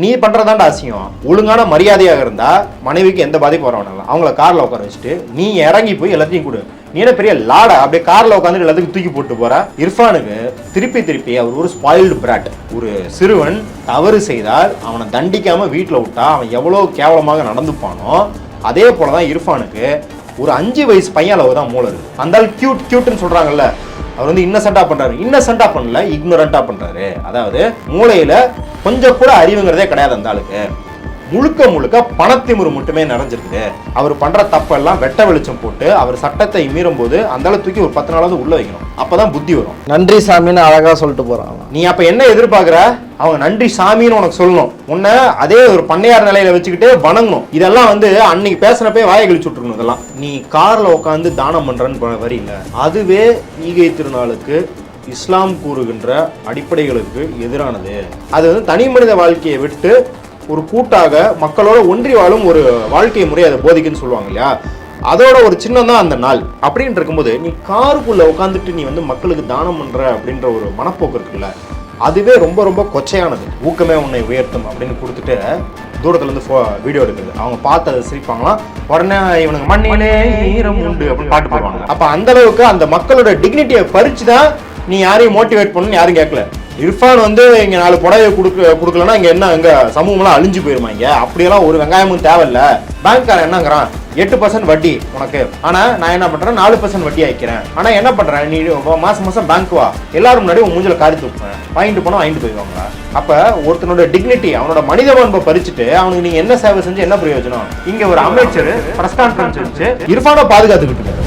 நீ பண்றதாண்டா அசியம் ஒழுங்கான மரியாதையாக இருந்தால் மனைவிக்கு எந்த பாதிப்பு வர வேணாலும் அவங்கள காரில் உட்கார வச்சுட்டு நீ இறங்கி போய் எல்லாத்தையும் கொடு. நீ என்ன பெரிய லாடா? அப்படியே காரில் உட்காந்து எல்லாத்துக்கும் தூக்கி போட்டு போற. இர்ஃபானுக்கு திருப்பி திருப்பி அவர் ஒரு ஸ்பாயில்டு பிராட் ஒரு சிறுவன் தவறு செய்தால் அவனை தண்டிக்காம வீட்டில் விட்டா அவன் எவ்வளோ கேவலமாக நடந்துப்பானோ அதே போல தான் இர்ஃபானுக்கு ஒரு அஞ்சு வயசு பையன் அளவு தான் மூளை இருக்கு. அந்த கியூட் கியூட்னு சொல்கிறாங்கல்ல அவர் வந்து இன்னசென்ட்டா பண்றாரு. இன்னசென்ட்டா பண்ணல இக்னோரண்டா பண்றாரு. அதாவது மூளையில கொஞ்சம் கூட அறிவுங்கிறதே கிடையாது அந்த ஆளுக்கு. முழுக்க முழுக்க பணத்திமுறு மட்டுமே நிறைஞ்சிருக்குது. அவர் பண்ற தப்பெல்லாம் வெட்ட வெளிச்சம் போட்டு அவர் சட்டத்தை மீறும் போது அந்த தூக்கி ஒரு பத்து நாளாவது உள்ள வைக்கணும். அப்பதான் புத்தி வரும். நன்றி சாமின்னு அழகா சொல்லிட்டு போறான். நீ அப்ப என்ன எதிர்பார்க்கற? அவங்க நன்றி சாமின்னு உனக்கு சொல்லணும். உன்னை அதே ஒரு பண்ணையார் நிலையில வச்சுக்கிட்டு வணங்கணும். இதெல்லாம் வந்து அன்னைக்கு பேசினப்பே வாயை கழிச்சு விட்டுருக்கணும் இதெல்லாம். நீ கார்ல உட்காந்து தானம் பண்றன்னு வரி இல்ல. அதுவே ஈகை திருநாளுக்கு இஸ்லாம் கூறுகின்ற அடிப்படைகளுக்கு எதிரானது. அது வந்து தனி மனித வாழ்க்கையை விட்டு ஒரு கூட்டாக மக்களோட ஒன்றி வாழும் ஒரு வாழ்க்கை முறை அதை போதிக்குன்னு சொல்லுவாங்க இல்லையா? அதோட ஒரு சின்னம் தான் அந்த நாள். அப்படின்னு இருக்கும்போது நீ காருக்குள்ள உட்காந்துட்டு நீ வந்து மக்களுக்கு தானம் பண்ற அப்படின்ற ஒரு மனப்போக்கு இருக்குல்ல அதுவே ரொம்ப ரொம்ப கொச்சையானது. ஊக்கமே உன்னை உயர்த்தும் அப்படின்னு கொடுத்துட்டு தூரத்துல இருந்து ஃபோ வீடியோ எடுக்குது. அவங்க பார்த்து அதை சிரிப்பாங்களாம். உடனே இவனுக்கு மண்ணிலே ஈரம் உண்டு அப்படின்னு பாட்டு போடுவாங்க. அப்ப அந்த அளவுக்கு அந்த மக்களோட டிக்னிட்டியை பறிச்சு தான் நீ யாரையும் மோட்டிவேட் பண்ணணும்னு யாரும் கேட்கல. இர்ஃபான் வந்து இங்கே நாலு புடவை கொடுக்க கொடுக்கலன்னா இங்கே என்ன இங்கே சமூகம்லாம் அழிஞ்சு போயிருமா இங்கே? அப்படியெல்லாம் ஒரு வெங்காயமும் தேவையில்ல. பேங்க்காரன் என்னங்கிறான்? எட்டு பர்சன்ட் வட்டி உனக்கு. ஆனால் நான் என்ன பண்ணுறேன் நாலு பர்சன்ட் வட்டி ஆயிக்கிறேன் ஆனால் என்ன பண்ணுறேன் நீ மாதம் மாதம் பேங்க் வா. எல்லாரும் முன்னாடி உன் மூஞ்சில் காரி தூக்குவேன். வாங்கிட்டு போனால் வாங்கிட்டு போயிடுவாங்களா அப்போ ஒருத்தனோட டிக்னிட்டி அவனோட மனித பண்பை பறிச்சுட்டு அவனுக்கு நீங்கள் என்ன சேவை செஞ்சு என்ன பிரயோஜனம்? இங்கே ஒரு அமைச்சர் ப்ரெஸ் கான்ஃபரன்ஸ் வச்சு இரஃபானை பாதுகாத்துக்கிட்டு இருக்காரு.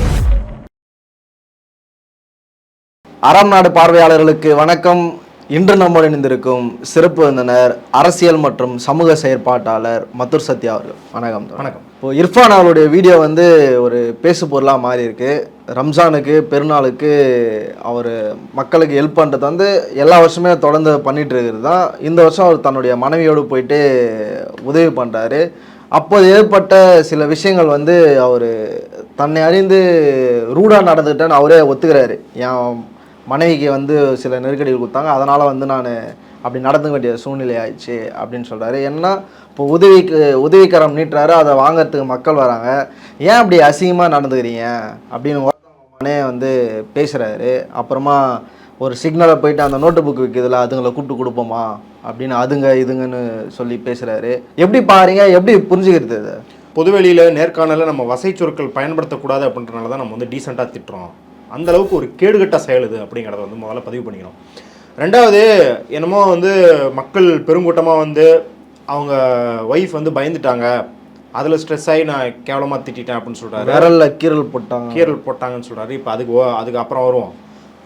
அறம் நாடு பார்வையாளர்களுக்கு வணக்கம். இன்று நம்முடன் இணைந்திருக்கும் சிறப்பு விருந்தினர் அரசியல் மற்றும் சமூக செயற்பாட்டாளர் மதுர் சத்யா அவர்கள். வணக்கம். வணக்கம். இப்போ இர்ஃபான் அவருடைய வீடியோ வந்து ஒரு பேசு பொருளாக மாறி இருக்கு ரம்ஜானுக்கு பெருநாளுக்கு அவர் மக்களுக்கு ஹெல்ப் பண்ணுறது வந்து எல்லா வருஷமே தொடர்ந்து பண்ணிட்டு இருக்கிறது தான். இந்த வருஷம் அவர் தன்னுடைய மனைவியோடு போயிட்டு உதவி பண்ணுறாரு அப்போது ஏற்பட்ட சில விஷயங்கள் வந்து அவர் தன்னை அறிந்து ரூடாக நடந்துக்கிட்டேன்னு அவரே ஒத்துக்கிறாரு. என் மனைவிக்கு வந்து சில நெருக்கடிகள் கொடுத்தாங்க. அதனால் வந்து நான் அப்படி நடந்துக்க வேண்டிய சூழ்நிலை ஆயிடுச்சு அப்படின்னு சொல்கிறாரு ஏன்னா இப்போ உதவிக்கு உதவிக்கரம் நீட்டுறாரு. அதை வாங்கிறதுக்கு மக்கள் வராங்க. ஏன் அப்படி அசிங்கமாக நடந்துக்கிறீங்க? அப்படின்னு உடனே வந்து பேசுகிறாரு அப்புறமா ஒரு சிக்னலை போயிட்டு அந்த நோட்டு புக் விற்கிதுல அதுங்களை கூப்பிட்டு கொடுப்போமா? அப்படின்னு அதுங்க இதுங்கன்னு சொல்லி பேசுகிறாரு எப்படி பாருங்க எப்படி புரிஞ்சுக்கிறது இதை? பொதுவெளியில் நேர்காணலில் நம்ம வசை சொற்கள் பயன்படுத்தக்கூடாது அப்படின்றனால தான் நம்ம வந்து டீசெண்டாக திட்டுறோம். அந்த அளவுக்கு ஒரு கேடுகட்ட செயல் இது அப்படிங்கிறத வந்து முதல்ல பதிவு பண்ணிக்கணும். ரெண்டாவது என்னமோ வந்து மக்கள் பெருங்கூட்டமாக வந்து அவங்க ஒய்ஃப் வந்து பயந்துட்டாங்க. அதில் ஸ்ட்ரெஸ் ஆகி நான் கேவலமாக திட்டிட்டேன் அப்படின்னு சொல்கிறாரு விரல்ல கீரல் போட்டாங்க. கீரல் போட்டாங்கன்னு சொல்கிறாரு இப்போ அதுக்கு அதுக்கு அப்புறம் வருவோம்.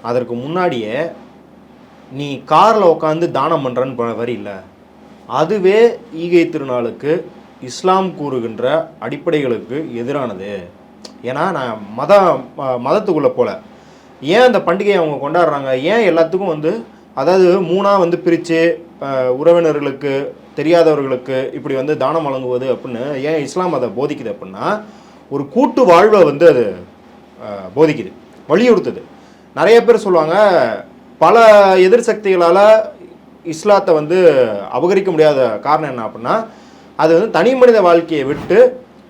அதற்கு முன்னாடியே நீ காரில் உட்காந்து தானம் பண்ணுறன்னு வரி இல்லை. அதுவே ஈகை திருநாளுக்கு இஸ்லாம் கூறுகின்ற அடிப்படைகளுக்கு எதிரானது. ஏன்னா நான் மத மதத்துக்குள்ளே போல. ஏன் அந்த பண்டிகையை அவங்க கொண்டாடுறாங்க? ஏன் எல்லாத்துக்கும் வந்து அதாவது மூணாக வந்து பிரித்து உறவினர்களுக்கு தெரியாதவர்களுக்கு இப்படி வந்து தானம் வழங்குவது அப்படின்னு ஏன் இஸ்லாம் அதை போதிக்குது அப்படின்னா ஒரு கூட்டு வாழ்வை வந்து அது போதிக்குது வலியுறுத்துது. நிறைய பேர் சொல்லுவாங்க பல எதிர் சக்திகளால் இஸ்லாத்தை வந்து அபகரிக்க முடியாத காரணம் என்ன அப்படின்னா அது வந்து தனி மனித வாழ்க்கையை விட்டு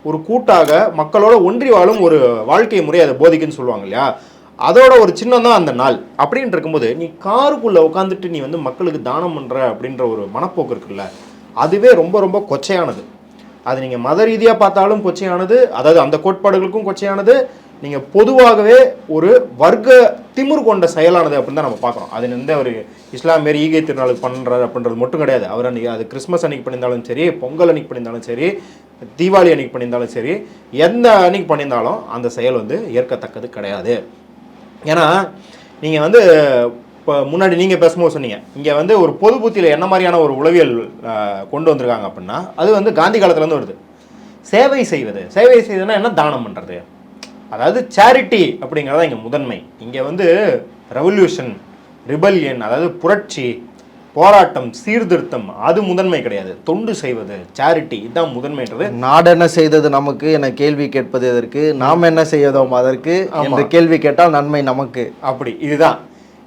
ஒரு கூட்டாக மக்களோட ஒன்றி வாழும் ஒரு வாழ்க்கை முறை அதை போதிக்குன்னு சொல்லுவாங்க இல்லையா? அதோட ஒரு சின்னம் தான் அந்த நாள். அப்படின்னு இருக்கும்போது நீ காருக்குள்ள உட்காந்துட்டு நீ வந்து மக்களுக்கு தானம் பண்ற அப்படின்ற ஒரு மனப்போக்கு இருக்குல்ல அதுவே ரொம்ப ரொம்ப கொச்சையானது. அது நீங்கள் மத ரீதியாக பார்த்தாலும் கொச்சையானது அதாவது அந்த கோட்பாடுகளுக்கும் கொச்சையானது நீங்கள் பொதுவாகவே ஒரு வர்க்க திமிர் கொண்ட செயலானது அப்படின்னு தான் நம்ம பார்க்குறோம். அது எந்த ஒரு இஸ்லாம் மாரி ஈகை திருநாளுக்கு பண்ணுறாரு அப்படின்றது மட்டும் கிடையாது. அவர் அன்றைக்கி அது கிறிஸ்மஸ் அன்னைக்கு பண்ணியிருந்தாலும் சரி பொங்கல் அன்னைக்கு பண்ணியிருந்தாலும் சரி தீபாவளி அன்னைக்கு பண்ணியிருந்தாலும் சரி எந்த அன்னைக்கு பண்ணியிருந்தாலும் அந்த செயல் வந்து ஏற்கத்தக்கது கிடையாது. ஏன்னா நீங்கள் வந்து இப்போ முன்னாடி நீங்கள் பேசும்போது சொன்னீங்க இங்கே வந்து ஒரு பொது புத்தியில் என்ன மாதிரியான ஒரு உளவியல் கொண்டு வந்திருக்காங்க அப்படின்னா அது வந்து காந்தி காலத்துலேருந்து வருது. சேவை செய்வது சேவை செய்வதுன்னா என்ன தானம் பண்ணுறது அதாவது சேரிட்டி அப்படிங்கிறதா இங்கே முதன்மை. இங்கே வந்து ரெவல்யூஷன் ரிபல்யன் அதாவது புரட்சி போராட்டம் சீர்திருத்தம் அது முதன்மை கிடையாது. தொண்டு செய்வது சேரிட்டி இதுதான் முதன்மைன்றது. நாடு என்ன செய்தது நமக்கு என கேள்வி கேட்பது எதற்கு? நாம் என்ன செய்தோம் அதற்கு. என்று கேள்வி கேட்டால் நன்மை நமக்கு. அப்படி இதுதான்.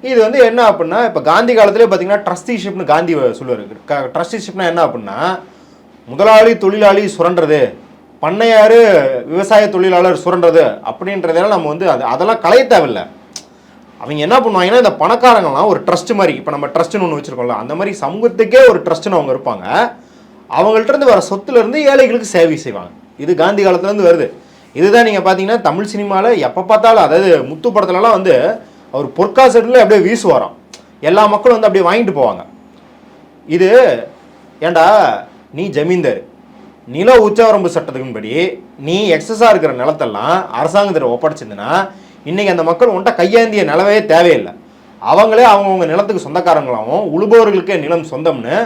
இது வந்து என்ன அப்படின்னா இப்போ காந்தி காலத்திலே பார்த்தீங்கன்னா ட்ரஸ்டிஷிப்னு காந்தி சொல்லுவார். ட்ரஸ்டிஷிப்னா என்ன அப்படின்னா முதலாளி தொழிலாளி சுரண்டுறது பண்ணையாரு விவசாய தொழிலாளர் சுரண்டுறது அப்படின்றதெல்லாம் நம்ம வந்து அது அதெல்லாம் களைய தேவையில்லை. அவங்க என்ன பண்ணுவாங்கன்னா இந்த பணக்காரங்கலாம் ஒரு ட்ரஸ்ட் மாதிரி இப்போ நம்ம ட்ரஸ்ட்னு ஒன்று வச்சுருக்கோம்ல அந்த மாதிரி சமூகத்துக்கே ஒரு ட்ரஸ்ட்னு அவங்க இருப்பாங்க. அவங்கள்ட்ட இருந்து வர சொத்துலேருந்து ஏழைகளுக்கு சேவை செய்வாங்க. இது காந்தி காலத்துலேருந்து வருது. இதுதான் நீங்கள் பார்த்தீங்கன்னா தமிழ் சினிமாவில் எப்போ பார்த்தாலும் அதாவது முத்து படத்துலலாம் வந்து அவர் பொற்காசட்டில் அப்படியே வீசுவாராம். எல்லா மக்களும் வந்து அப்படியே வாங்கிட்டு போவாங்க. இது ஏண்டா நீ ஜமீன்தார். நில உச்சவரம்பு சட்டத்தின்படி நீ எக்ஸஸாக இருக்கிற நிலத்தெல்லாம் அரசாங்கத்தில் ஒப்படைச்சிருந்தனா இன்றைக்கி அந்த மக்கள் உன்ட்ட கையேந்திய நிலவே தேவையில்லை. அவங்களே அவங்கவுங்க நிலத்துக்கு சொந்தக்காரங்களாகவும் உழுபவர்களுக்கே நிலம் சொந்தம்னு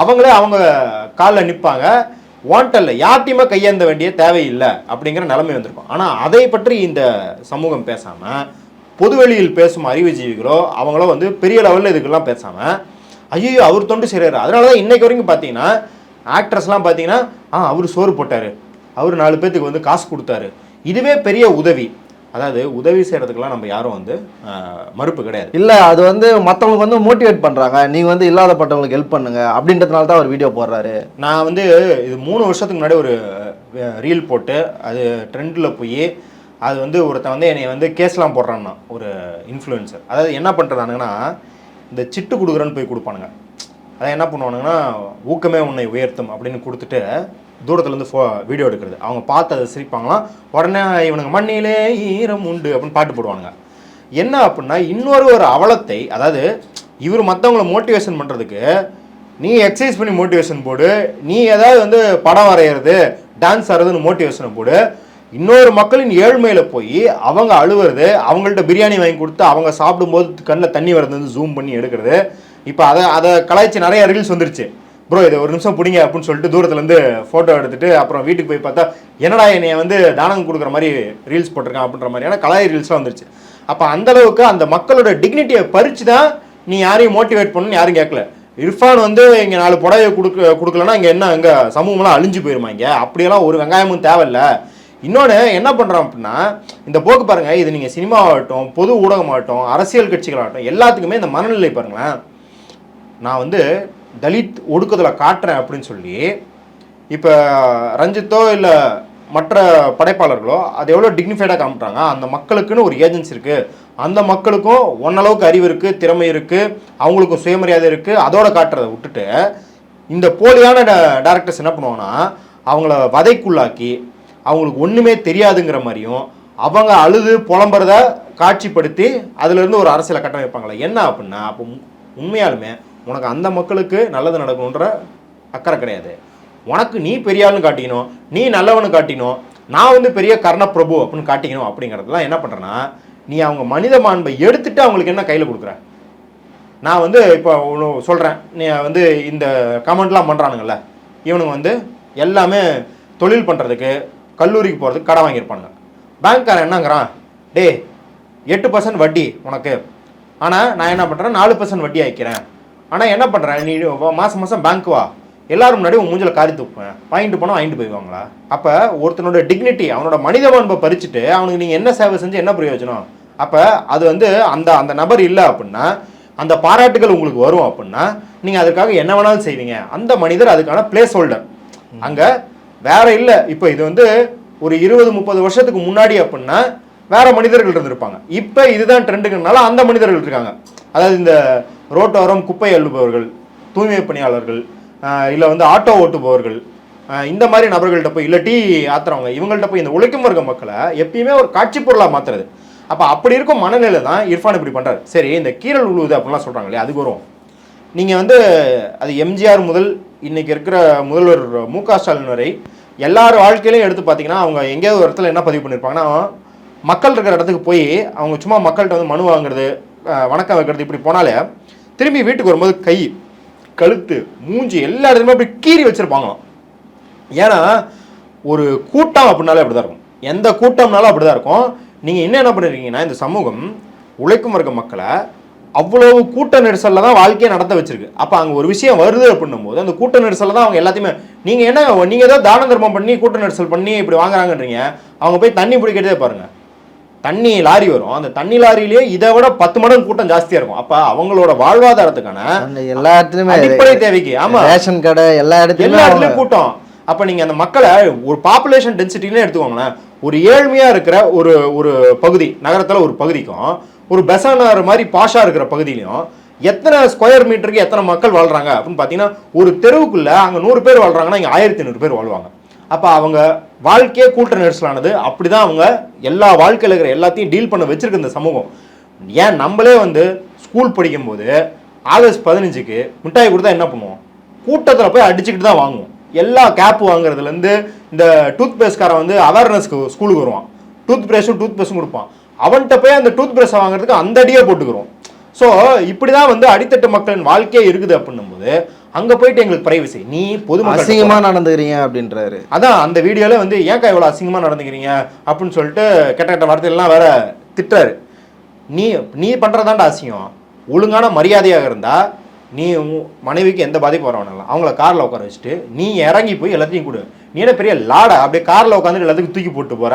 அவங்களே அவங்க காலில் நிற்பாங்க வாண்டல்ல யார்ட்டையுமே கையேந்த வேண்டிய தேவையில்லை அப்படிங்கிற நிலைமை வந்திருக்கும். ஆனால் அதை பற்றி இந்த சமூகம் பேசாமல் பொதுவெளியில் பேசும் அறிவுஜீவிகளோ அவங்களோ வந்து பெரிய லெவலில் இதுக்கெல்லாம் பேசாமல் ஐயோ அவர் தொண்டு செய்கிறாரு அதனால தான் இன்றைக்கு வரைக்கும் பார்த்தீங்கன்னா ஆக்ட்ரஸ்லாம் பார்த்தீங்கன்னா ஆ அவர் சோறு போட்டார். அவர் நாலு பேர்த்துக்கு வந்து காசு கொடுத்தாரு. இதுவே பெரிய உதவி. அதாவது உதவி செய்கிறதுக்கெல்லாம் நம்ம யாரும் வந்து மறுப்பு கிடையாது. இல்ல அது வந்து மத்தவங்களுக்கு வந்து மோட்டிவேட் பண்றாங்க. நீங்க வந்து இல்லாதப்பட்டவங்களுக்கு ஹெல்ப் பண்ணுங்க. அப்படின்றதுனால தான் அவர் வீடியோ போடுறாரு. நான் வந்து இது மூணு வருஷத்துக்கு முன்னாடி ஒரு ரீல் போட்டு அது ட்ரெண்டில் போய் அது வந்து ஒருத்தன் வந்து என்னை வந்து கேஸ்லாம் போடுறான்னா ஒரு இன்ஃப்ளூயன்சர் அதாவது என்ன பண்ணுறானுங்கன்னா இந்த சிட்டு கொடுக்குறேன்னு போய் கொடுப்பானுங்க. அதான் என்ன பண்ணுவானுங்கன்னா ஊக்கமே உன்னை உயர்த்தும் அப்படின்னு கொடுத்துட்டு தூரத்துலேருந்து ஃபோ வீடியோ எடுக்கிறது. அவங்க பார்த்து அதை சிரிப்பாங்களாம். உடனே இவனுங்க மண்ணிலே ஈரம் உண்டு அப்படின்னு பாட்டு போடுவானுங்க. என்ன அப்படின்னா இன்னொரு ஒரு அவலத்தை அதாவது இவர் மற்றவங்கள மோட்டிவேஷன் பண்ணுறதுக்கு நீ எக்ஸசைஸ் பண்ணி மோட்டிவேஷன் போடு. நீ ஏதாவது வந்து படம் வரைகிறது டான்ஸ் ஆடுறதுன்னு மோட்டிவேஷனை போடு. இன்னொரு மக்களின் ஏழ்மையில் போய் அவங்க அழுவுறது அவங்கள்ட்ட பிரியாணி வாங்கி கொடுத்து அவங்க சாப்பிடும்போது கண்ணில் தண்ணி வர்றது வந்து ஜூம் பண்ணி எடுக்கிறது. இப்போ அதை அதை கலாய்ச்சி நிறைய ரீல்ஸ் வந்துருச்சு. ப்ரோ இதை ஒரு நிமிஷம் பிடிங்க அப்படின்னு சொல்லிட்டு தூரத்துலேருந்து ஃபோட்டோ எடுத்துட்டு அப்புறம் வீட்டுக்கு போய் பார்த்தா என்னடா என்னைய வந்து தானம் கொடுக்குற மாதிரி ரீல்ஸ் போட்டிருக்கான் அப்படின்ற மாதிரியான கலாய் ரீல்ஸ்லாம் வந்துருச்சு. அப்போ அந்த அளவுக்கு அந்த மக்களோட டிக்னிட்டியை பறித்து தான் நீ யாரையும் மோட்டிவேட் பண்ணணும்னு யாரும் கேட்கல. இர்ஃபான் வந்து இங்கே நாலு புடவையை கொடுக்க கொடுக்கலன்னா இங்கே என்ன இங்கே சமூகம்லாம் அழிஞ்சு போயிருமா இங்கே? அப்படியெல்லாம் ஒரு வெங்காயமும் தேவையில்ல. இன்னொன்று என்ன பண்ணுறோம் அப்படின்னா இந்த போக்கு பாருங்க இது நீங்கள் சினிமாவாகட்டும் பொது ஊடகமாகட்டும் அரசியல் கட்சிகளாகட்டும் எல்லாத்துக்குமே இந்த மனநிலை பாருங்களேன். நான் வந்து தலித் ஒடுக்குதலை காட்டுறேன் அப்படின்னு சொல்லி இப்போ ரஞ்சித்தோ இல்லை மற்ற படைப்பாளர்களோ அது எவ்வளோ டிக்னிஃபைடாக காமிட்டாங்க அந்த மக்களுக்குன்னு ஒரு ஏஜென்சி இருக்குது அந்த மக்களுக்கும் ஒன்னளவுக்கு அறிவு இருக்குது திறமை இருக்குது அவங்களுக்கும் சுயமரியாதை இருக்குது அதோட காட்டுறதை விட்டுட்டு இந்த போலியான டேரக்டர்ஸ் என்ன பண்ணுவாங்கன்னா அவங்கள வதைக்குள்ளாக்கி அவங்களுக்கு ஒன்றுமே தெரியாதுங்கிற மாதிரியும் அவங்க அழுது புலம்புறத காட்சிப்படுத்தி அதுலேருந்து ஒரு அரசியலை கட்டமைப்பாங்களே. என்ன அப்படின்னா அப்போ உண்மையாலுமே உனக்கு அந்த மக்களுக்கு நல்லது நடக்கணுன்ற அக்கறை கிடையாது. உனக்கு நீ பெரியாள்னு காட்டிக்கணும் நீ நல்லவனு காட்டிக்கணும் நான் வந்து பெரிய கர்ண பிரபு அப்படின்னு காட்டிக்கணும் அப்படிங்கிறதுலாம் என்ன பண்ணுறேன்னா நீ அவங்க மனித மாண்பை எடுத்துட்டு அவங்களுக்கு என்ன கையில் கொடுக்குற? நான் வந்து இப்போ ஒன்று சொல்கிறேன் நீ வந்து இந்த கமெண்ட்லாம் பண்ணுறானுங்கள இவனுங்க வந்து எல்லாமே தொழில் பண்ணுறதுக்கு கல்லூரிக்கு போகிறதுக்கு கடை வாங்கியிருப்பானுங்க. பேங்க்காரன் என்னங்கிறான்? டேய் எட்டு பர்சன்ட் வட்டி உனக்கு. ஆனால் நான் என்ன பண்ணுறேன் நாலு பர்சன்ட் வட்டி ஆக்கிக்கிறேன். ஆனால் என்ன பண்ணுறேன் நீ மாதம் மாதம் பேங்க் வா. எல்லாரும் முன்னாடி உன் மூஞ்சில காரி துப்புவேன். வாங்கிட்டு போனால் வாங்கிட்டு போய்வாங்களா அப்போ ஒருத்தனோட டிக்னிட்டி அவனோட மனித மாண்பை பறிச்சுட்டு அவனுக்கு நீங்கள் என்ன சேவை செஞ்சு என்ன பிரயோஜனம்? அப்போ அது வந்து அந்த அந்த நபர் இல்லை அப்படின்னா அந்த பாராட்டுகள் உங்களுக்கு வரும் அப்படின்னா நீங்கள் அதுக்காக என்ன வேணாலும் செய்வீங்க. அந்த மனிதர் அதுக்கான பிளேஸ் ஹோல்டர் அங்கே வேற இல்லை. இப்போ இது வந்து ஒரு இருபது முப்பது வருஷத்துக்கு முன்னாடி அப்படின்னா வேற மனிதர்கள் இருந்திருப்பாங்க. இப்போ இதுதான் ட்ரெண்டுங்கிறனால அந்த மனிதர்கள் இருக்காங்க. அதாவது இந்த ரோட்டோரம் குப்பை அள்ளுபவர்கள் தூய்மை பணியாளர்கள் இல்லை வந்து ஆட்டோ ஓட்டுபவர்கள் இந்த மாதிரி நபர்கள்ட்ட போய் இல்லை டீ ஆத்துறவங்க இவங்கள்ட்ட போய் இந்த உழைக்கும் வர்க்க மக்களை எப்பயுமே ஒரு காட்சி பொருளாக மாற்றுறது அப்போ அப்படி இருக்கும் மனநிலை தான் இர்ஃபான் இப்படி பண்ணுறாரு சரி இந்த கீரல் உழுவுது அப்படிலாம் சொல்கிறாங்க இல்லையா? அதுக்கு வரும். நீங்கள் வந்து அது எம்ஜிஆர் முதல் இன்றைக்கி இருக்கிற முதல்வர் மு க ஸ்டாலின் வரை எல்லார் வாழ்க்கையிலையும் எடுத்து பார்த்தீங்கன்னா அவங்க எங்கேயாவது ஒரு இடத்துல என்ன பதிவு பண்ணியிருப்பாங்கன்னா மக்கள் இருக்கிற இடத்துக்கு போய் அவங்க சும்மா மக்கள்கிட்ட வந்து மனு வாங்குறது வணக்கம் வைக்கிறது இப்படி போனாலே திரும்பி வீட்டுக்கு வரும்போது கை கழுத்து மூஞ்சி எல்லா இடத்துலையுமே அப்படி கீறி வச்சிருப்பாங்களாம். ஏன்னா ஒரு கூட்டம் அப்படின்னாலே அப்படி தான் இருக்கும். எந்த கூட்டம்னாலும் அப்படி தான் இருக்கும். நீங்கள் இன்னும் என்ன பண்ணிருக்கீங்கன்னா இந்த சமூகம் உழைக்கும் வர்க்க மக்களை அவ்வளவு கூட்ட நெரிசலில் தான் வாழ்க்கையை நடத்த வச்சிருக்கு. அப்போ அங்கே ஒரு விஷயம் வருது அப்படின்னும் போது அந்த கூட்ட நெரிசலில் தான் அவங்க எல்லாத்தையுமே நீங்கள் என்ன நீங்கள் ஏதோ தான தர்மம் பண்ணி கூட்ட நெரிசல் பண்ணி இப்படி வாங்குறாங்கன்றீங்க அவங்க போய் தண்ணி பிடிக்கிறதே பாருங்கள் தண்ணி லாரி வரும். அந்த தண்ணி லாரியிலேயே இதை விட பத்து மடங்கு கூட்டம் ஜாஸ்தியா இருக்கும். அப்ப அவங்களோட வாழ்வாதாரத்துக்கான எல்லா இடத்துலயுமே அடிப்படை தேவைக்கு. ஆமா. ரேஷன் கடை எல்லா இடத்துலயுமே எல்லா இடத்துலயும் கூட்டம். அப்ப நீங்க அந்த மக்களை ஒரு பாப்புலேஷன் டென்சிட்டின்னு எடுத்துக்கோங்களேன். ஒரு ஏழ்மையா இருக்கிற ஒரு ஒரு பகுதி நகரத்துல ஒரு பகுதிக்கும் ஒரு பெசானார் மாதிரி பாஷா இருக்கிற பகுதியிலையும் எத்தனை ஸ்கொயர் மீட்டருக்கு எத்தனை மக்கள் வாழ்றாங்க? அப்படின்னு பாத்தீங்கன்னா ஒரு தெருவுக்குள்ள அங்க நூறு பேர் வாழ்றாங்கன்னா இங்க ஆயிரத்தி ஐநூறு பேர் வாழ்வாங்க. அப்போ அவங்க வாழ்க்கையே கூட்ட நெரிசலானது. அப்படி தான் அவங்க எல்லா வாழ்க்கையில் இருக்கிற எல்லாத்தையும் டீல் பண்ண வச்சுருக்கு இந்த சமூகம். ஏன் நம்மளே வந்து ஸ்கூல் படிக்கும்போது ஆகஸ்ட் பதினஞ்சுக்கு மிட்டாய் கொடுத்தா என்ன பண்ணுவோம்? கூட்டத்தில் போய் அடிச்சுக்கிட்டு தான் வாங்குவோம். எல்லா கேப் வாங்குறதுலேருந்து இந்த டூத் பேஸ்ட்காரன் வந்து அவேர்னஸ்க்கு ஸ்கூலுக்கு வருவான். டூத் பிரஷும் டூத் பேஸ்ட்டும் கொடுப்பான். அவன்கிட்ட போய் அந்த டூத் பிரஷை வாங்குறதுக்கு அந்த அடியே போட்டுக்கிறோம். ஸோ இப்படி தான் வந்து அடித்தட்டு மக்களின் வாழ்க்கையே இருக்குது அப்படின்னும்போது அங்கே போயிட்டு எங்களுக்கு பிரைவசி நீ பொதுமக்கள் அசிங்கமா நடந்துக்கிறீங்க அப்படின்றாரு. அதான் அந்த வீடியோல வந்து ஏன்க்கா இவ்வளோ அசிங்கமா நடந்துக்கிறீங்க அப்படின்னு சொல்லிட்டு கெட்ட கெட்ட வார்த்தையெல்லாம் வேற திட்டுறாரு. நீ நீ பண்றதாண்டா அசிங்கம். ஒழுங்கான மரியாதையாக இருந்தா நீ மனைவிக்கு எந்த பாதிப்பும் வர வேணாம் அவங்கள கார்ல உட்கார வச்சுட்டு நீ இறங்கி போய் எல்லாத்தையும் கொடு. நீ என்ன பெரிய லாடா? அப்படியே கார்ல உட்காந்துட்டு எல்லாத்துக்கும் தூக்கி போட்டு போற.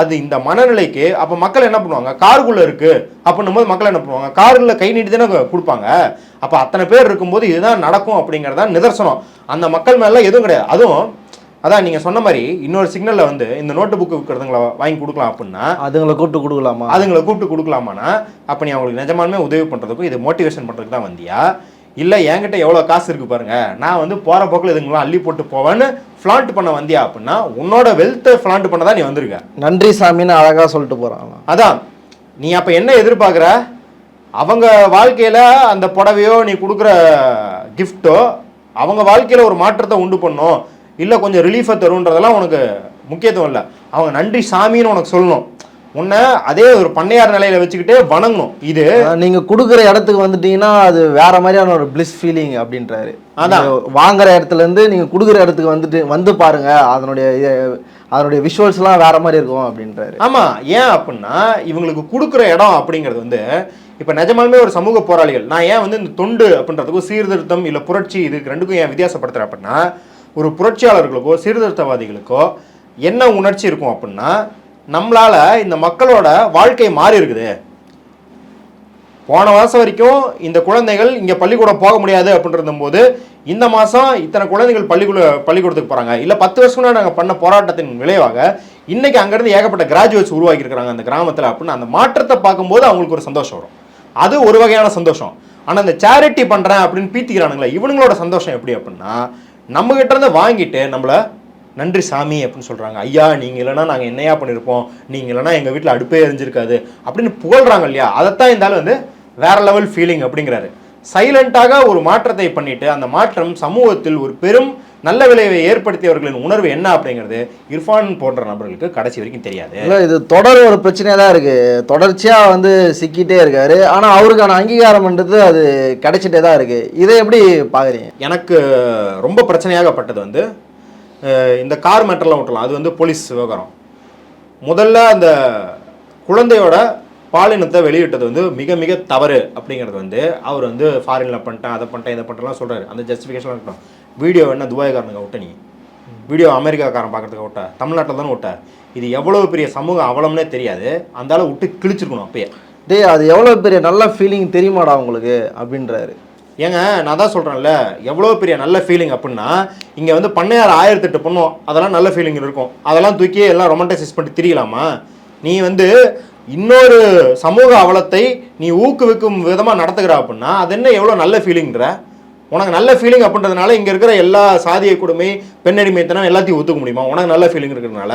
அது இந்த மனநிலைக்கு அப்ப மக்கள் என்ன பண்ணுவாங்க? காருக்குள்ள இருக்கு. அப்படின்னும் போது மக்கள் என்ன பண்ணுவாங்க? காருல கை நீட்டி தானே கொடுப்பாங்க. அப்ப அத்தனை பேர் இருக்கும்போது இதுதான் நடக்கும் அப்படிங்கறதா நிதர்சனம். அந்த மக்கள் மேல எதுவும் கிடையாது. அதுவும் அதான் நீங்க சொன்ன மாதிரி இன்னொரு சிக்னல்ல வந்து இந்த நோட்டு புக்கு விற்கிறதுங்கள வாங்கி கொடுக்கலாம் அப்படின்னா அதுங்களை கூப்பிட்டு கொடுக்கலாமா? அதுங்களை கூப்பிட்டு கொடுக்கலாமானா அப்ப நீ அவங்களுக்கு நிஜமாலுமே உதவி பண்றதுக்கும் இது மோட்டிவேஷன் பண்றதுக்கு தான் வந்தியா? இல்ல என்கிட்ட எவ்வளவு காசு இருக்கு பாருங்க. நான் வந்து போற போக்குல இதுங்களாம் அள்ளி போட்டு போவேன்னு ஃபிளாண்ட் பண்ண வந்தியா அப்படின்னா உன்னோட வெல்த்தை ஃபிளாண்ட் பண்ண தான் நீ வந்திருக்க. நன்றி சாமின்னு அழகா சொல்லிட்டு போறாங்க அதான். நீ அப்ப என்ன எதிர்பார்க்குற? அவங்க வாழ்க்கையில அந்த புடவையோ நீ கொடுக்குற கிஃப்ட்டோ அவங்க வாழ்க்கையில ஒரு மாற்றத்தை உண்டு பண்ணும். இல்ல கொஞ்சம் ரிலீஃபை தருன்றதெல்லாம் உனக்கு முக்கியத்துவம் இல்லை. அவங்க நன்றி சாமின்னு உனக்கு சொல்லணும். உன்னை அதே ஒரு பண்ணையார் நிலையில வச்சுக்கிட்டே வணங்கணும். இது நீங்க கொடுக்குற இடத்துக்கு வந்துட்டீங்கன்னா அது வேற மாதிரியான ஒரு பிளிஸ் ஃபீலிங் அப்படின்றாரு. அதான். வாங்குற இடத்துல இருந்து நீங்க கொடுக்குற இடத்துக்கு வந்துட்டு வந்து பாருங்க அதனுடைய அதனுடைய விஷுவல்ஸ்லாம் வேற மாதிரி இருக்கும் அப்படின்றாரு. ஆமா. ஏன் அப்படின்னா இவங்களுக்கு கொடுக்குற இடம் அப்படிங்கிறது வந்து இப்ப நிஜமாலுமே ஒரு சமூக போராளிகள் நான் ஏன் வந்து இந்த தொண்டு அப்படின்றதுக்கும் சீர்திருத்தம் இல்ல புரட்சி இதுக்கு ரெண்டுக்கும் ஏன் வித்தியாசப்படுத்துறேன் அப்படின்னா ஒரு புரட்சியாளர்களுக்கோ சீர்திருத்தவாதிகளுக்கோ என்ன உணர்ச்சி இருக்கும் அப்படின்னா நம்மளால் இந்த மக்களோட வாழ்க்கை மாறி இருக்குது. போன மாதம் வரைக்கும் இந்த குழந்தைகள் இங்கே பள்ளிக்கூடம் போக முடியாது அப்படின்றது போது இந்த மாதம் இத்தனை குழந்தைகள் பள்ளிக்கூட பள்ளிக்கூடத்துக்கு போகிறாங்க இல்லை பத்து வருஷம் நாங்கள் பண்ண போராட்டத்தின் விளைவாக இன்றைக்கி அங்கேருந்து ஏகப்பட்ட கிராஜுவேட்ஸ் உருவாக்கியிருக்கிறாங்க அந்த கிராமத்தில் அப்படின்னு அந்த மாற்றத்தை பார்க்கும்போது அவங்களுக்கு ஒரு சந்தோஷம் வரும். அது ஒரு வகையான சந்தோஷம். ஆனால் இந்த சேரிட்டி பண்ணுறேன் அப்படின்னு பீத்திக்கிறானுங்களே இவனுங்களோட சந்தோஷம் எப்படி அப்படின்னா நம்மகிட்ட இருந்து வாங்கிட்டு நம்மளை நன்றி சாமி அப்படின்னு சொல்றாங்க. ஐயா நீங்க இல்லைன்னா நாங்க என்னையா பண்ணியிருப்போம் நீங்க இல்லைன்னா எங்க வீட்டில் அடுப்பே எரிஞ்சிருக்காது. அப்படின்னு புகழ்றாங்க இல்லையா? அதைத்தான் இந்த ஆளு வந்து வேற லெவல் ஃபீலிங் அப்படிங்கிறாரு. சைலண்டாக ஒரு மாற்றத்தை பண்ணிட்டு அந்த மாற்றம் சமூகத்தில் ஒரு பெரும் நல்ல விளைவை ஏற்படுத்தியவர்களின் உணர்வு என்ன அப்படிங்கிறது இர்ஃபான் போன்ற நபர்களுக்கு கடைசி வரைக்கும் தெரியாது. இல்ல இது தொடர் ஒரு பிரச்சனையா தான் இருக்கு. தொடர்ச்சியா வந்து சிக்கிட்டே இருக்காரு. ஆனா அவருக்கான அங்கீகாரம்ன்றது அது கிடைச்சிட்டே தான் இருக்கு. இதை எப்படி பாக்குறீங்க? எனக்கு ரொம்ப பிரச்சனையாகப்பட்டது வந்து இந்த கார் மேட்டர்லாம் விட்டலாம் அது வந்து போலீஸ் விவகாரம். முதல்ல அந்த குழந்தையோட பாலினத்தை வெளியிட்டது வந்து மிக மிக தவறு அப்படிங்கிறது வந்து அவர் வந்து ஃபாரினில் பண்ணிட்டேன் அதை பண்ணிட்டேன் இதை பண்ணிட்டேன் சொல்கிறாரு அந்த ஜஸ்டிஃபிகேஷன் இருக்கட்டும். வீடியோ என்ன துபாய்க்காரனுங்க விட்ட நீ. வீடியோ அமெரிக்காக்காரன் பார்க்கறதுக்கு விட்ட. தமிழ்நாட்டில் தானே விட்ட. இது எவ்வளோ பெரிய சமூக அவலம்னே தெரியாது. அந்தால விட்டு கிழிச்சிருக்கணும் அப்பயே. டேய் அது எவ்வளோ பெரிய நல்ல ஃபீலிங் தெரியுமாடா உங்களுக்கு? அப்படின்றாரு. ஏங்க நான் தான் சொல்கிறேன்ல எவ்வளோ பெரிய நல்ல ஃபீலிங் அப்படின்னா இங்கே வந்து பண்ணையார் ஆயிரத்தெட்டு பொண்ணும் அதெல்லாம் நல்ல ஃபீலிங் இருக்கும். அதெல்லாம் தூக்கி எல்லாம் ரொமான்டைசைஸ் பண்ணி திரியலாமா? நீ வந்து இன்னொரு சமூக அவலத்தை நீ ஊக்குவிக்கும் விதமாக நடத்துகிற அப்படின்னா அது என்ன எவ்வளோ நல்ல ஃபீலிங்கிற உனக்கு நல்ல ஃபீலிங் அப்படின்றதுனால இங்கே இருக்கிற எல்லா சாதிய கொடுமை பெண்ணடிமைத்தனம் எல்லாத்தையும் ஒத்துக்க முடியுமா? உனக்கு நல்ல ஃபீலிங் இருக்கிறதுனால.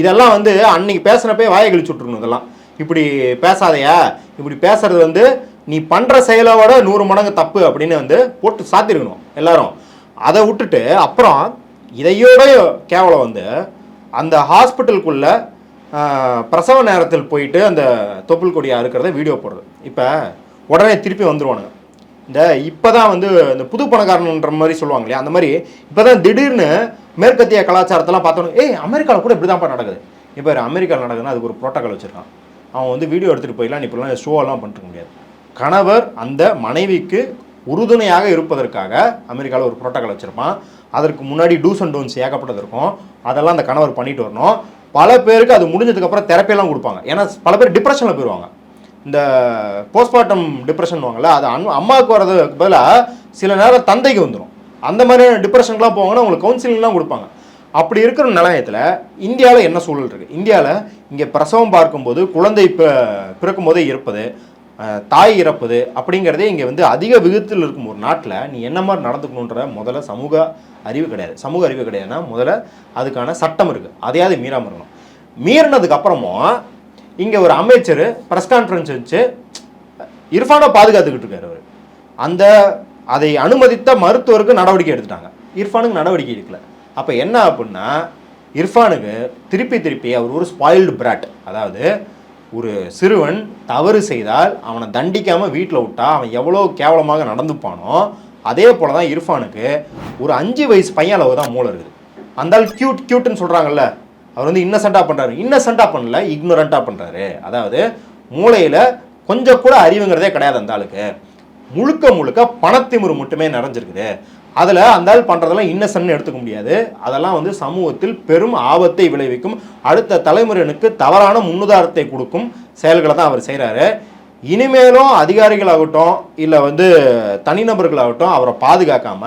இதெல்லாம் வந்து அன்னைக்கு பேசுனப்பே வாயை கழிச்சு விட்ருணும் இதெல்லாம். இப்படி பேசாதையா? இப்படி பேசுறது வந்து நீ பண்ணுற செயலோட நூறு மடங்கு தப்பு அப்படின்னு வந்து போட்டு சாத்திருக்கணும் எல்லாரும். அதை விட்டுட்டு அப்புறம் இதையோட கேவலம் வந்து அந்த ஹாஸ்பிட்டலுக்குள்ள பிரசவ நேரத்தில் போயிட்டு அந்த தொப்புள் கொடியாக இருக்கிறத வீடியோ போடுறது. இப்போ உடனே திருப்பி வந்துருவானுங்க. இந்த இப்போ தான் வந்து இந்த புது பணக்காரன்ற மாதிரி சொல்லுவாங்க இல்லையா? அந்த மாதிரி இப்போ தான் திடீர்னு மேற்கத்திய கலாச்சாரத்தெல்லாம் பார்த்தோம் ஏய் அமெரிக்காவில் கூட இப்படி தான் நடக்குது இப்போ அமெரிக்காவில் நடக்குதுன்னா அதுக்கு ஒரு ப்ரோட்டோக்கால் வச்சுருக்கான். அவன் வந்து வீடியோ எடுத்துகிட்டு போயிடலாம் இப்போலாம் இப்பெல்லாம் ஷோ எல்லாம் முடியாது. கணவர் அந்த மனைவிக்கு உறுதுணையாக இருப்பதற்காக அமெரிக்காவில் ஒரு புரோட்டோக்கால் வச்சிருப்பான். அதற்கு முன்னாடி டூஸ் அண்ட் டோன்ஸ் ஏகப்பட்டது இருக்கும். அதெல்லாம் அந்த கணவர் பண்ணிட்டு வரணும். பல பேருக்கு அது முடிஞ்சதுக்கப்புறம் தெரப்பியெல்லாம் கொடுப்பாங்க. ஏன்னா பல பேர் டிப்ரெஷனில் போயிடுவாங்க இந்த போஸ்ட்மார்ட்டம் டிப்ரெஷன் வாங்கல அது அன் அம்மாவுக்கு வர்றதுக்கு பதிலாக சில நேரம் தந்தைக்கு வந்துடும் அந்த மாதிரியான டிப்ரெஷனுக்குலாம் போவாங்கன்னா உங்களுக்கு கவுன்சிலிங்லாம் கொடுப்பாங்க. அப்படி இருக்கிற நிலையத்தில் இந்தியாவில் என்ன சூழல் இருக்குது இந்தியாவில் இங்கே பிரசவம் பார்க்கும்போது குழந்தை பிறக்கும் போதே இருப்பது தாய் இறப்பது அப்படிங்கிறதே இங்கே வந்து அதிக விகிதத்தில் இருக்கும் ஒரு நாட்டில். நீ என்ன மாதிரி நடந்துக்கணுன்ற முதல்ல சமூக அறிவு கிடையாது. சமூக அறிவு கிடையாதுன்னா முதல்ல அதுக்கான சட்டம் இருக்குது அதையாவது மீறாமல் இருக்கணும். மீறினதுக்கு அப்புறமும் இங்கே ஒரு அமைச்சர் ப்ரெஸ் கான்ஃபரன்ஸ் வச்சு இர்ஃபானை பாதுகாத்துக்கிட்டு இருக்காரு அவர். அந்த அதை அனுமதித்த மருத்துவருக்கு நடவடிக்கை எடுத்துட்டாங்க. இர்ஃபானுக்கு நடவடிக்கை எடுக்கல. அப்போ என்ன அப்படின்னா இர்ஃபானுக்கு திருப்பி திருப்பி அவர் ஒரு ஸ்பாயில்டு பிராட் அதாவது ஒரு சிறுவன் தவறு செய்தால் அவனை தண்டிக்காமல் வீட்டில் விட்டா அவன் எவ்வளோ கேவலமாக நடந்துப்பானோ அதே போல தான் இர்ஃபானுக்கு ஒரு அஞ்சு வயசு பையன் அளவு தான் மூளை இருக்குது. அந்த ஆள் கியூட் சொல்கிறாங்கல்ல அவர் வந்து இன்னசென்ட்டாக பண்ணுறாரு இன்னசென்ட்டாக பண்ணல இக்னோரண்ட்டாக பண்ணுறாரு அதாவது மூளையில் கொஞ்சம் கூட அறிவுங்கிறதே கிடையாது அந்த ஆளுக்கு. முழுக்க முழுக்க பணத்திமுறு மட்டுமே நிறைஞ்சிருக்குது. அதில் அந்த ஆள் பண்ணுறதெல்லாம் இன்னசன்னு எடுத்துக்க முடியாது. அதெல்லாம் வந்து சமூகத்தில் பெரும் ஆபத்தை விளைவிக்கும். அடுத்த தலைமுறையினுக்கு தவறான முன்னுதாரணத்தை கொடுக்கும் செயல்களை தான் அவர் செய்கிறாரு இனிமேலும் அதிகாரிகளாகட்டும் இல்லை வந்து தனிநபர்களாகட்டும் அவரை பாதுகாக்காம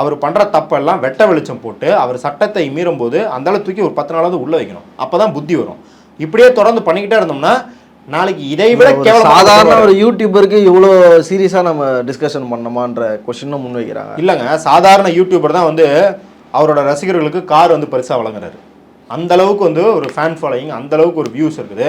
அவர் பண்ணுற தப்பெல்லாம் வெட்ட வெளிச்சம் போட்டு அவர் சட்டத்தை மீறும்போது அந்த தூக்கி ஒரு பத்து நாளாவது உள்ளே வைக்கணும். அப்போ தான் புத்தி வரும். இப்படியே தொடர்ந்து பண்ணிக்கிட்டே இருந்தோம்னா நாளைக்கு இதை விட சாதாரண ஒரு யூடியூபருக்கு இவ்வளோ சீரியஸாக நம்ம டிஸ்கஷன் பண்ணணுமான்ற கொஷினும் முன்வைக்கிறாங்க இல்லைங்க சாதாரண யூடியூபர் தான் வந்து அவரோட ரசிகர்களுக்கு கார் வந்து பரிசாக வழங்குறாரு. அந்த அளவுக்கு வந்து ஒரு ஃபேன் ஃபாலோயிங் அந்த அளவுக்கு ஒரு வியூஸ் இருக்குது.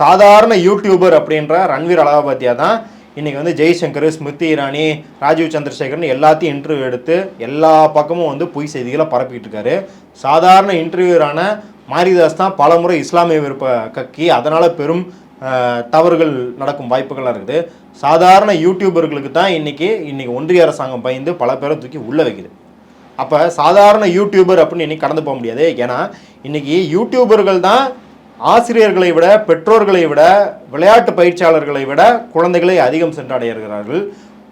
சாதாரண யூடியூபர் அப்படின்ற ரன்வீர் அலகாபாத்தியா தான் இன்னைக்கு வந்து ஜெய்சங்கர் ஸ்மிருதி இரானி ராஜீவ் சந்திரசேகர்னு எல்லாத்தையும் இன்டர்வியூ எடுத்து எல்லா பக்கமும் வந்து பொய் செய்திகளை பரப்பிட்டு இருக்காரு. சாதாரண இன்டர்வியூரான மாரிதாஸ் தான் பலமுறை இஸ்லாமிய விருப்ப கக்கி. அதனால பெரும் தவறுகள் நடக்கும் வாய்ப்புகள்லாம் இருக்குது. சாதாரண யூடியூபர்களுக்கு தான் இன்றைக்கி இன்றைக்கி ஒன்றிய அரசாங்கம் பயந்து பல பேரை தூக்கி உள்ளே வைக்குது. அப்போ சாதாரண யூடியூபர் அப்படின்னு இன்றைக்கி கடந்து போக முடியாது. ஏன்னா இன்னைக்கு யூடியூபர்கள் தான் ஆசிரியர்களை விட பெற்றோர்களை விட விளையாட்டு பயிற்சியாளர்களை விட குழந்தைகளை அதிகம் சென்றடைகிறார்கள்.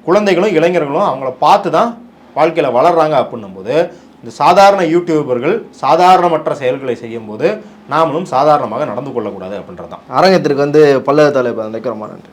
குழந்தைகளும் இளைஞர்களும் அவங்கள பார்த்து தான் வாழ்க்கையில் வளர்றாங்க அப்படின்னும்போது இந்த சாதாரண யூடியூபர்கள் சாதாரணமற்ற செயல்களை செய்யும்போது நாமளும் சாதாரணமாக நடந்து கொள்ளக்கூடாது அப்படின்றது தான் அரங்கத்திற்கு வந்து பல்லவ தலைவர் நினைக்கிறோமா நன்றி